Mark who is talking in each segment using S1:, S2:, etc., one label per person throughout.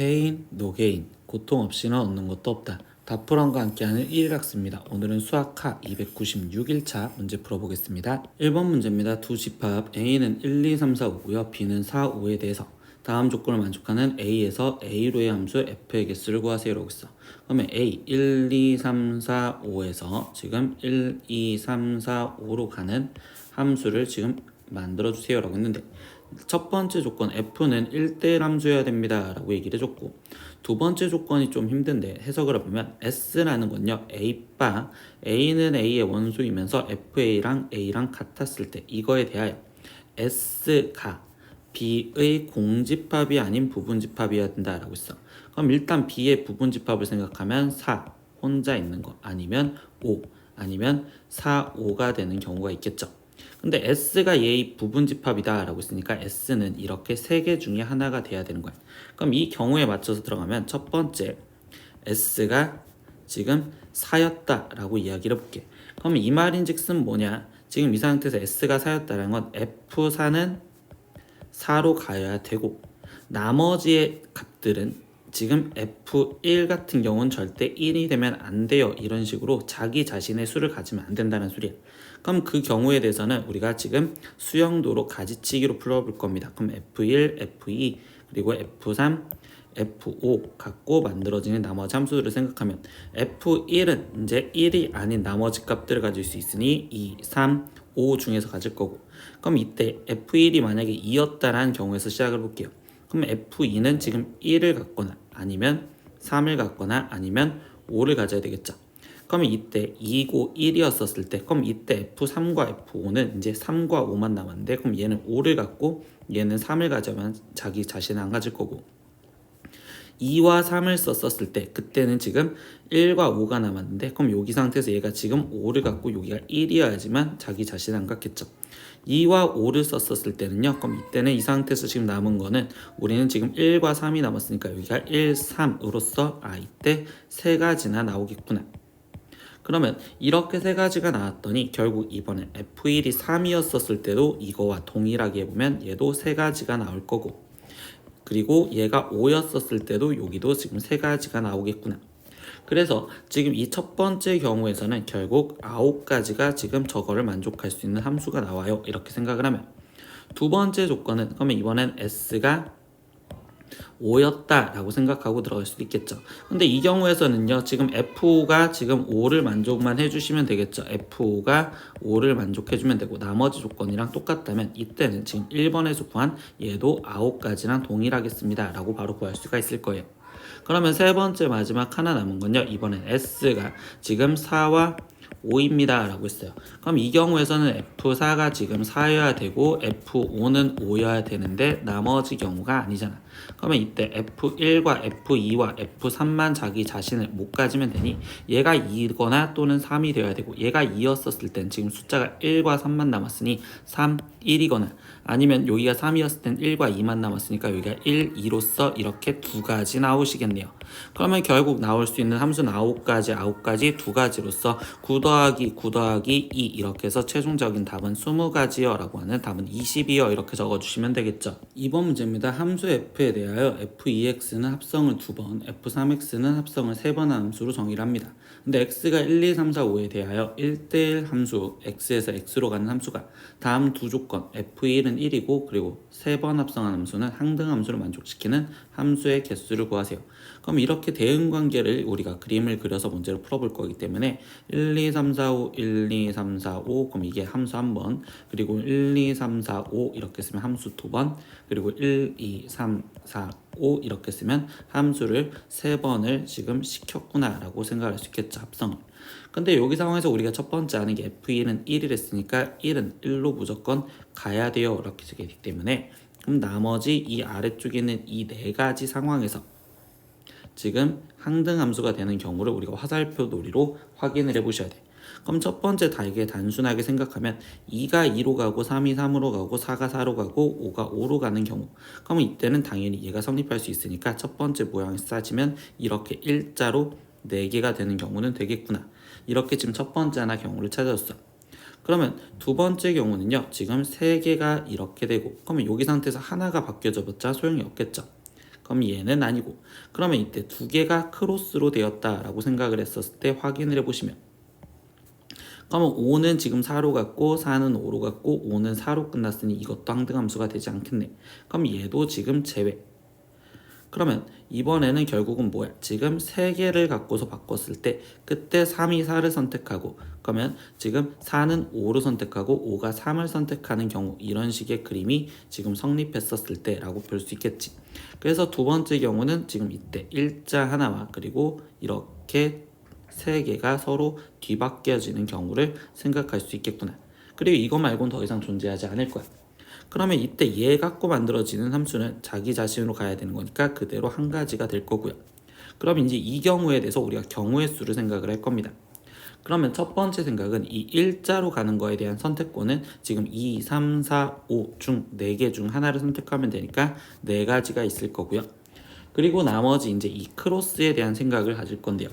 S1: no gain. 고통 없이는 얻는 것도 없다. 다프런과 함께하는 1학습니다. 오늘은 수학하 296일차 문제 풀어보겠습니다. 1번 문제입니다. 두 집합 A는 1, 2, 3, 4, 5고요. B는 4, 5에 대해서 다음 조건을 만족하는 A에서 A로의 함수 F의 개수를 구하세요 라고 있어. 그러면 A 1, 2, 3, 4, 5에서 지금 1, 2, 3, 4, 5로 가는 함수를 지금 만들어 주세요 라고 했는데 첫 번째 조건 F는 1대1 함수여야 됩니다 라고 얘기를 해줬고 두 번째 조건이 좀 힘든데 해석을 해보면 S라는 건요 A-바 A는 A의 원소이면서 FA랑 A랑 같았을 때 이거에 대하여 S가 B의 공집합이 아닌 부분집합이어야 된다 라고 했어. 그럼 일단 B의 부분집합을 생각하면 4 혼자 있는 거 아니면 5 아니면 4, 5가 되는 경우가 있겠죠 근데 S가 얘의 부분 집합이다 라고 했으니까 S는 이렇게 세 개 중에 하나가 돼야 되는 거야. 그럼 이 경우에 맞춰서 들어가면 첫 번째 S가 지금 4였다 라고 이야기를 해볼게. 그럼 이 말인 즉슨 뭐냐? 지금 이 상태에서 S가 4였다는 건 F4는 4로 가야 되고 나머지의 값들은 지금 F1 같은 경우는 절대 1이 되면 안 돼요. 이런 식으로 자기 자신의 수를 가지면 안 된다는 소리야. 그럼 그 경우에 대해서는 우리가 지금 수영도로 가지치기로 풀어볼 겁니다. 그럼 F1, F2, 그리고 F3, F5 갖고 만들어지는 나머지 함수들을 생각하면 F1은 이제 1이 아닌 나머지 값들을 가질 수 있으니 2, 3, 5 중에서 가질 거고 그럼 이때 F1이 만약에 2였다라는 경우에서 시작을 볼게요. 그럼 F2는 지금 1을 갖거나 아니면 3을 갖거나 아니면 5를 가져야 되겠죠. 그러면 이때 2고 1이었었을 때 그럼 이때 F3과 F5는 이제 3과 5만 남았는데 그럼 얘는 5를 갖고 얘는 3을 가져면 자기 자신은 안 가질 거고 2와 3을 썼었을 때 그때는 지금 1과 5가 남았는데 그럼 여기 상태에서 얘가 지금 5를 갖고 여기가 1이어야지만 자기 자신 안 갖겠죠. 2와 5를 썼었을 때는요. 그럼 이때는 이 상태에서 지금 남은 거는 우리는 지금 1과 3이 남았으니까 여기가 1, 3으로서 아 이때 세 가지나 나오겠구나. 그러면 이렇게 세 가지가 나왔더니 결국 이번엔 F1이 3이었었을 때도 이거와 동일하게 해보면 얘도 세 가지가 나올 거고 그리고 얘가 5였었을 때도 여기도 지금 세 가지가 나오겠구나. 그래서 지금 이 첫 번째 경우에서는 결국 9가지가 지금 저거를 만족할 수 있는 함수가 나와요. 이렇게 생각을 하면 두 번째 조건은 그러면 이번엔 S가 5였다라고 생각하고 들어갈 수도 있겠죠. 근데 이 경우에서는요, 지금 F5가 지금 5를 만족만 해주시면 되겠죠. F5가 5를 만족해주면 되고, 나머지 조건이랑 똑같다면, 이때는 지금 1번에서 구한 얘도 9가지랑 동일하겠습니다. 라고 바로 구할 수가 있을 거예요. 그러면 세 번째 마지막 하나 남은 건요, 이번엔 S가 지금 4와 5입니다. 라고 했어요. 그럼 이 경우에서는 F4가 지금 4여야 되고 F5는 5여야 되는데 나머지 경우가 아니잖아. 그러면 이때 F1과 F2와 F3만 자기 자신을 못 가지면 되니 얘가 2거나 또는 3이 되어야 되고 얘가 2였었을 땐 지금 숫자가 1과 3만 남았으니 3, 1이거나 아니면 여기가 3이었을 땐 1과 2만 남았으니까 여기가 1, 2로서 이렇게 두 가지 나오시겠네요. 그러면 결국 나올 수 있는 함수는 9가지, 9가지, 두 가지로서 9 더하기 9 더하기 2 이렇게 해서 최종적인 답은 20가지요 라고 하는 답은 20이요 이렇게 적어주시면 되겠죠. 2번 문제입니다. 함수 f에 대하여 f2x는 합성을 2번, f3x는 합성을 3번 하는 함수로 정의를 합니다. 근데 x가 1, 2, 3, 4, 5에 대하여 1대1 함수 x에서 x로 가는 함수가 다음 두 조건 f1은 1이고 그리고 3번 합성한 함수는 항등 함수를 만족시키는 함수의 개수를 구하세요. 그럼 이렇게 대응 관계를 우리가 그림을 그려서 문제를 풀어볼 거기 때문에 1, 2, 3, 4, 5, 1, 2, 3, 4, 5 그럼 이게 함수 한 번 그리고 1, 2, 3, 4, 5 이렇게 쓰면 함수 두 번 그리고 1, 2, 3, 4, 5 이렇게 쓰면 함수를 세 번을 지금 시켰구나 라고 생각할 수 있겠죠 합성을 근데 여기 상황에서 우리가 첫 번째 아는 게 F2는 1을 했으니까 1은 1로 무조건 가야 돼요 이렇게 되기 때문에. 그럼 나머지 이 아래쪽에 있는 이 네 가지 상황에서 지금 항등 함수가 되는 경우를 우리가 화살표 놀이로 확인을 해 보셔야 돼. 그럼 첫 번째 달게 단순하게 생각하면 2가 2로 가고 3이 3으로 가고 4가 4로 가고 5가 5로 가는 경우. 그러면 이때는 당연히 얘가 성립할 수 있으니까 첫 번째 모양을 싸지면 이렇게 일자로 4개가 되는 경우는 되겠구나. 이렇게 지금 첫 번째 하나 경우를 찾아줬어. 그러면 두 번째 경우는요 지금 3개가 이렇게 되고 그러면 여기 상태에서 하나가 바뀌어져 봤자 소용이 없겠죠 그럼 얘는 아니고 그러면 이때 두 개가 크로스로 되었다라고 생각을 했었을 때 확인을 해보시면 그러면 5는 지금 4로 갔고 4는 5로 갔고 5는 4로 끝났으니 이것도 항등함수가 되지 않겠네. 그럼 얘도 지금 제외. 그러면 이번에는 결국은 뭐야? 지금 세 개를 갖고서 바꿨을 때 그때 3이 4를 선택하고 그러면 지금 4는 5를 선택하고 5가 3을 선택하는 경우 이런 식의 그림이 지금 성립했었을 때라고 볼 수 있겠지. 그래서 두 번째 경우는 지금 이때 일자 하나와 그리고 이렇게 세 개가 서로 뒤바뀌어지는 경우를 생각할 수 있겠구나. 그리고 이거 말고는 더 이상 존재하지 않을 거야. 그러면 이때 얘 갖고 만들어지는 함수는 자기 자신으로 가야 되는 거니까 그대로 한 가지가 될 거고요. 그럼 이제 이 경우에 대해서 우리가 경우의 수를 생각을 할 겁니다. 그러면 첫 번째 생각은 이 일자로 가는 거에 대한 선택권은 지금 2, 3, 4, 5 중 4개 중 하나를 선택하면 되니까 4가지가 있을 거고요. 그리고 나머지 이제 이 크로스에 대한 생각을 가질 건데요.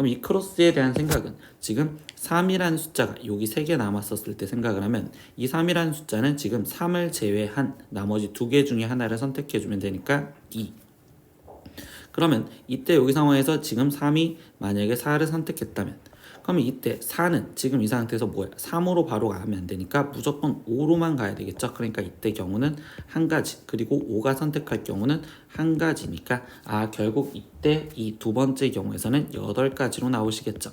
S1: 그럼 이 크로스에 대한 생각은 지금 3이라는 숫자가 여기 3개 남았었을 때 생각을 하면 이 3이라는 숫자는 지금 3을 제외한 나머지 두 개 중에 하나를 선택해 주면 되니까 2. 그러면 이때 여기 상황에서 지금 3이 만약에 4를 선택했다면 그러면 이때 4는 지금 이 상태에서 뭐야? 3으로 바로 가면 안 되니까 무조건 5로만 가야 되겠죠. 그러니까 이때 경우는 한 가지 그리고 5가 선택할 경우는 한 가지니까 아 결국 이때 이 두 번째 경우에서는 8가지로 나오시겠죠.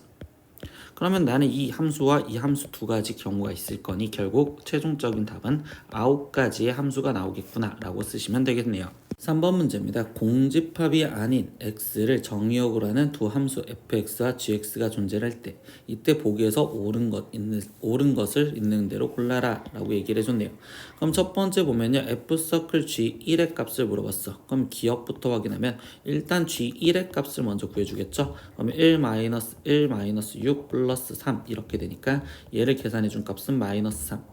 S1: 그러면 나는 이 함수와 이 함수 두 가지 경우가 있을 거니 결국 최종적인 답은 9가지의 함수가 나오겠구나 라고 쓰시면 되겠네요. 3번 문제입니다. 공집합이 아닌 x를 정의역으로 하는 두 함수 fx와 gx가 존재할 때 이때 보기에서 옳은 것 있는 옳은 것을 있는 대로 골라라라고 얘기를 해줬네요. 그럼 첫 번째 보면요 f 서클 g 1의 값을 물어봤어. 그럼 기억부터 확인하면 일단 g 1의 값을 먼저 구해주겠죠. 그러면 1 마이너스 1 마이너스 6 플러스 3 이렇게 되니까 얘를 계산해 준 값은 마이너스 3.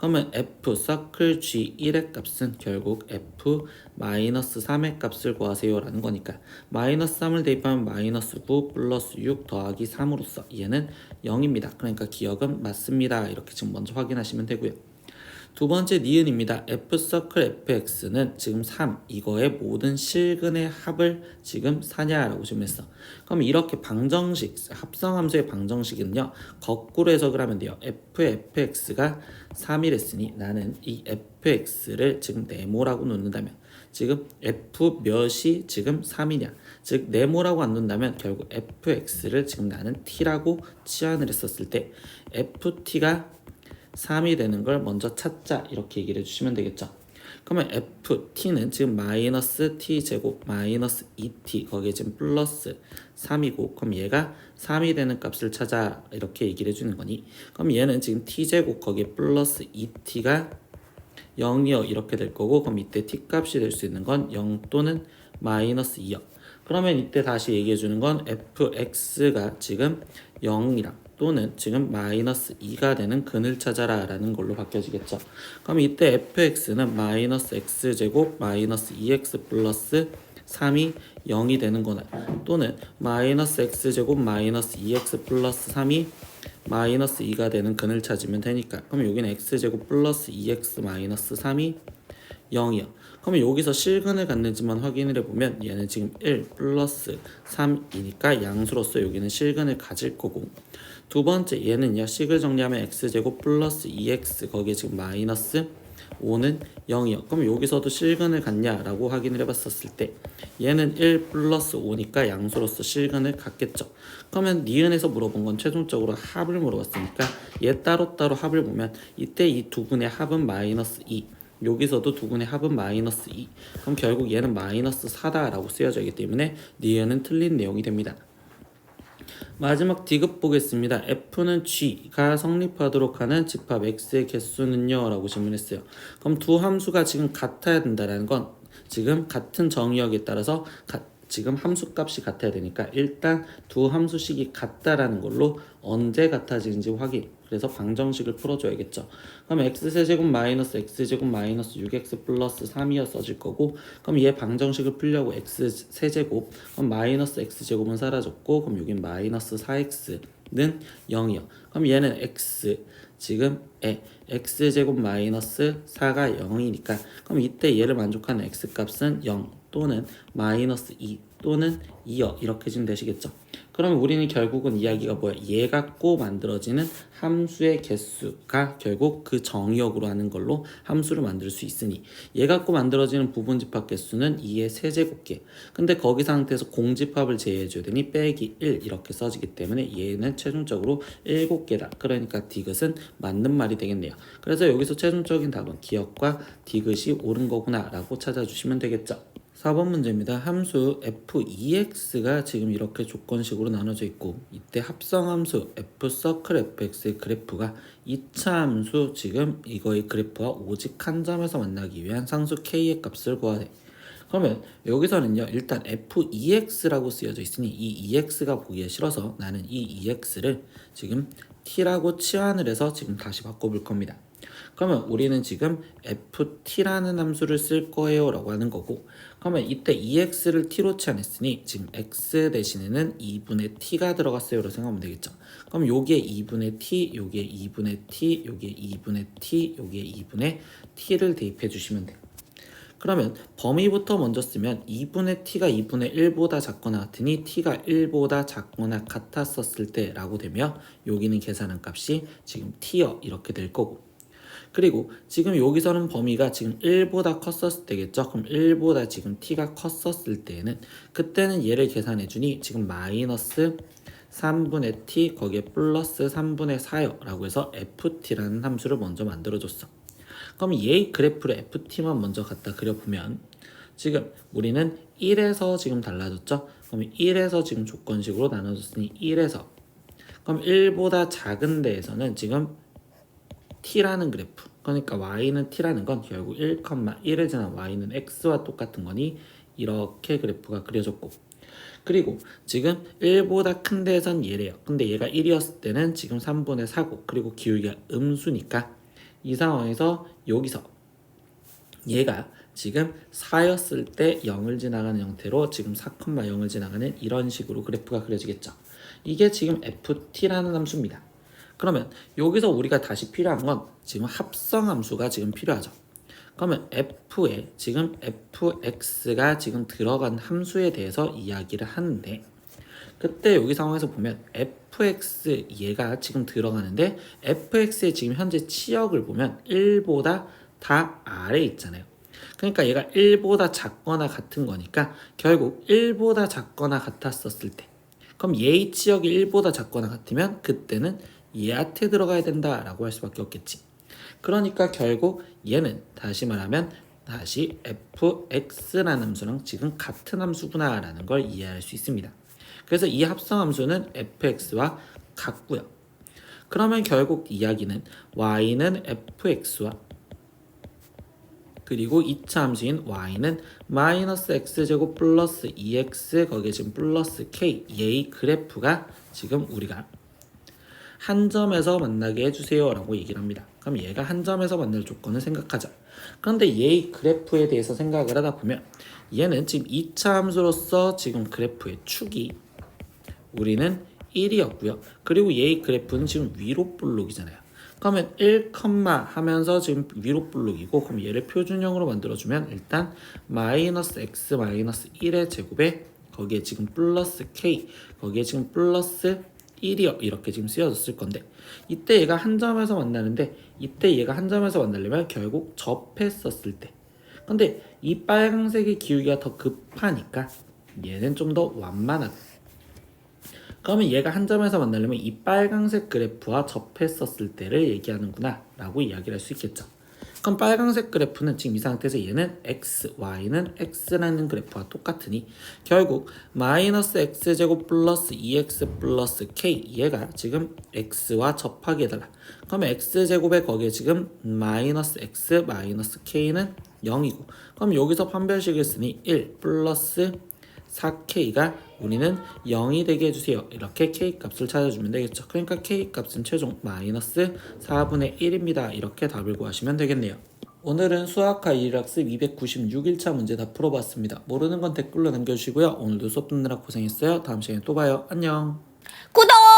S1: 그러면 f 서클 g 1의 값은 결국 f 마이너스 3의 값을 구하세요 라는 거니까 마이너스 3을 대입하면 마이너스 9 플러스 6 더하기 3으로써 얘는 0입니다. 그러니까 기억은 맞습니다. 이렇게 지금 먼저 확인하시면 되고요. 두 번째 니은입니다. f 서클 fx는 지금 3 이거의 모든 실근의 합을 지금 사냐라고 질문했어. 그럼 이렇게 방정식 합성함수의 방정식은요 거꾸로 해석을 하면 돼요. f fx가 3이랬으니 나는 이 fx를 지금 네모라고 놓는다면 지금 f 몇이 지금 3이냐 즉 네모라고 안 놓는다면 결국 fx를 지금 나는 t라고 치환을 했었을 때 ft가 3이 되는 걸 먼저 찾자 이렇게 얘기를 해주시면 되겠죠. 그러면 ft는 지금 마이너스 t 제곱 마이너스 2t 거기에 지금 플러스 3이고 그럼 얘가 3이 되는 값을 찾아 이렇게 얘기를 해주는 거니 그럼 얘는 지금 t 제곱 거기에 플러스 2t가 0이요 이렇게 될 거고 그럼 이때 t 값이 될 수 있는 건 0 또는 마이너스 2요 그러면 이때 다시 얘기해 주는 건 fx가 지금 0이랑 또는 지금 마이너스 2가 되는 근을 찾아라 라는 걸로 바뀌어지겠죠. 그럼 이때 fx는 마이너스 x제곱 마이너스 2x 플러스 3이 0이 되는 거나 또는 마이너스 x제곱 마이너스 2x 플러스 3이 마이너스 2가 되는 근을 찾으면 되니까 그럼 여기는 x제곱 플러스 2x 마이너스 3이 0이요. 그러면 여기서 실근을 갖는지만 확인을 해보면 얘는 지금 1 플러스 3이니까 양수로서 여기는 실근을 가질 거고 두 번째 얘는요 식을 정리하면 x제곱 플러스 2x 거기에 지금 마이너스 5는 0이요. 그럼 여기서도 실근을 갖냐라고 확인을 해봤었을 때 얘는 1 플러스 5니까 양수로서 실근을 갖겠죠. 그러면 니은에서 물어본 건 최종적으로 합을 물어봤으니까 얘 따로따로 합을 보면 이때 이 두 분의 합은 마이너스 2 여기서도 두 분의 합은 마이너스 2 그럼 결국 얘는 마이너스 4다 라고 쓰여져 있기 때문에 니은은 틀린 내용이 됩니다. 마지막 디귿 보겠습니다. F는 G가 성립하도록 하는 집합 X의 개수는요? 라고 질문했어요. 그럼 두 함수가 지금 같아야 된다는 건 지금 같은 정의역에 따라서 가, 지금 함수값이 같아야 되니까 일단 두 함수식이 같다라는 걸로 언제 같아지는지 확인 그래서 방정식을 풀어줘야겠죠. 그럼 x세제곱 마이너스 x제곱 마이너스 6x 플러스 3이어 써질 거고 그럼 얘 방정식을 풀려고 x세제곱 그럼 마이너스 x제곱은 사라졌고 그럼 여긴 마이너스 4x는 0이요. 그럼 얘는 x 지금 에 x제곱 마이너스 4가 0이니까 그럼 이때 얘를 만족하는 x값은 0 또는 마이너스 2 또는 2여 이렇게 좀 되시겠죠. 그러면 우리는 결국은 이야기가 뭐야? 얘 갖고 만들어지는 함수의 개수가 결국 그 정의역으로 하는 걸로 함수를 만들 수 있으니 얘 갖고 만들어지는 부분 집합 개수는 2의 세제곱계. 근데 거기 상태에서 공집합을 제외해줘야 되니 빼기 1 이렇게 써지기 때문에 얘는 최종적으로 7개다. 그러니까 디귿은 맞는 말이 되겠네요. 그래서 여기서 최종적인 답은 기억과 디귿이 옳은 거구나 라고 찾아주시면 되겠죠. 4번 문제입니다. 함수 f2x가 지금 이렇게 조건식으로 나눠져 있고 이때 합성함수 f 서클 fx의 그래프가 2차 함수 지금 이거의 그래프와 오직 한 점에서 만나기 위한 상수 k의 값을 구하래. 그러면 여기서는요 일단 f2x라고 쓰여져 있으니 이 2x가 보기에 싫어서 나는 이 2x를 지금 t라고 치환을 해서 지금 다시 바꿔볼 겁니다. 그러면 우리는 지금 ft라는 함수를 쓸 거예요 라고 하는 거고 그러면 이때 2x를 t로 치환했으니 지금 x 대신에는 2분의 t가 들어갔어요 라고 생각하면 되겠죠. 그럼 요게 2분의 t 요게 2분의 t 요게 2분의 t 요게 2분의 t를 대입해 주시면 돼요. 그러면 범위부터 먼저 쓰면 2분의 t가 2분의 1보다 작거나 같으니 t가 1보다 작거나 같았었을 때 라고 되며 여기는 계산한 값이 지금 t여 이렇게 될 거고 그리고 지금 여기서는 범위가 지금 1보다 컸었을 때겠죠. 그럼 1보다 지금 t가 컸었을 때는 그때는 얘를 계산해 주니 지금 마이너스 3분의 t 거기에 플러스 3분의 4요 라고 해서 ft라는 함수를 먼저 만들어 줬어. 그럼 얘의 그래프를 ft만 먼저 갖다 그려보면 지금 우리는 1에서 지금 달라졌죠. 그럼 1에서 지금 조건식으로 나눠졌으니 1에서 그럼 1보다 작은 데에서는 지금 t라는 그래프. 그러니까 y는 t라는 건 결국 1,1을 지난 y는 x와 똑같은 거니 이렇게 그래프가 그려졌고. 그리고 지금 1보다 큰 데에선 얘래요. 근데 얘가 1이었을 때는 지금 3분의 4고. 그리고 기울기가 음수니까 이 상황에서 여기서 얘가 지금 4였을 때 0을 지나가는 형태로 지금 4,0을 지나가는 이런 식으로 그래프가 그려지겠죠. 이게 지금 ft라는 함수입니다 그러면 여기서 우리가 다시 필요한 건 지금 합성함수가 지금 필요하죠. 그러면 f에 지금 fx가 지금 들어간 함수에 대해서 이야기를 하는데 그때 여기 상황에서 보면 fx 얘가 지금 들어가는데 fx의 지금 현재 치역을 보면 1보다 다 아래 있잖아요. 그러니까 얘가 1보다 작거나 같은 거니까 결국 1보다 작거나 같았었을 때 그럼 얘의 치역이 1보다 작거나 같으면 그때는 얘한테 들어가야 된다라고 할 수밖에 없겠지. 그러니까 결국 얘는 다시 말하면 다시 fx라는 함수랑 지금 같은 함수구나라는 걸 이해할 수 있습니다. 그래서 이 합성 함수는 fx와 같고요. 그러면 결국 이야기는 y는 fx와 그리고 2차 함수인 y는 마이너스 x제곱 플러스 2x 거기에 지금 플러스 k 얘의 그래프가 지금 우리가 한 점에서 만나게 해주세요 라고 얘기를 합니다. 그럼 얘가 한 점에서 만날 조건을 생각하자. 그런데 얘의 그래프에 대해서 생각을 하다 보면 얘는 지금 2차 함수로서 지금 그래프의 축이 우리는 1이었고요. 그리고 얘의 그래프는 지금 위로 볼록이잖아요. 그러면 1, 하면서 지금 위로 볼록이고 그럼 얘를 표준형으로 만들어주면 일단 마이너스 x 마이너스 1의 제곱에 거기에 지금 플러스 k 거기에 지금 플러스 1이요 이렇게 지금 쓰여졌을 건데 이때 얘가 한 점에서 만나는데 이때 얘가 한 점에서 만나려면 결국 접했었을 때. 근데 이 빨강색의 기울기가 더 급하니까 얘는 좀 더 완만하다. 그러면 얘가 한 점에서 만나려면 이 빨강색 그래프와 접했었을 때를 얘기하는구나 라고 이야기를 할 수 있겠죠 그럼 빨강색 그래프는 지금 이 상태에서 얘는 x, y는 x라는 그래프와 똑같으니 결국 마이너스 x제곱 플러스 2x 플러스 k 얘가 지금 x와 접하게 해달라. 그러면 x제곱에 거기에 지금 마이너스 x 마이너스 k는 0이고 그럼 여기서 판별식을 쓰니 1 플러스 4k가 우리는 0이 되게 해주세요. 이렇게 k 값을 찾아주면 되겠죠. 그러니까 k 값은 최종 마이너스 4분의 1입니다. 이렇게 답을 구하시면 되겠네요. 오늘은 수학과 일학습 296일차 문제 다 풀어봤습니다. 모르는 건 댓글로 남겨주시고요. 오늘도 수업 듣느라 고생했어요. 다음 시간에 또 봐요. 안녕.
S2: 구독!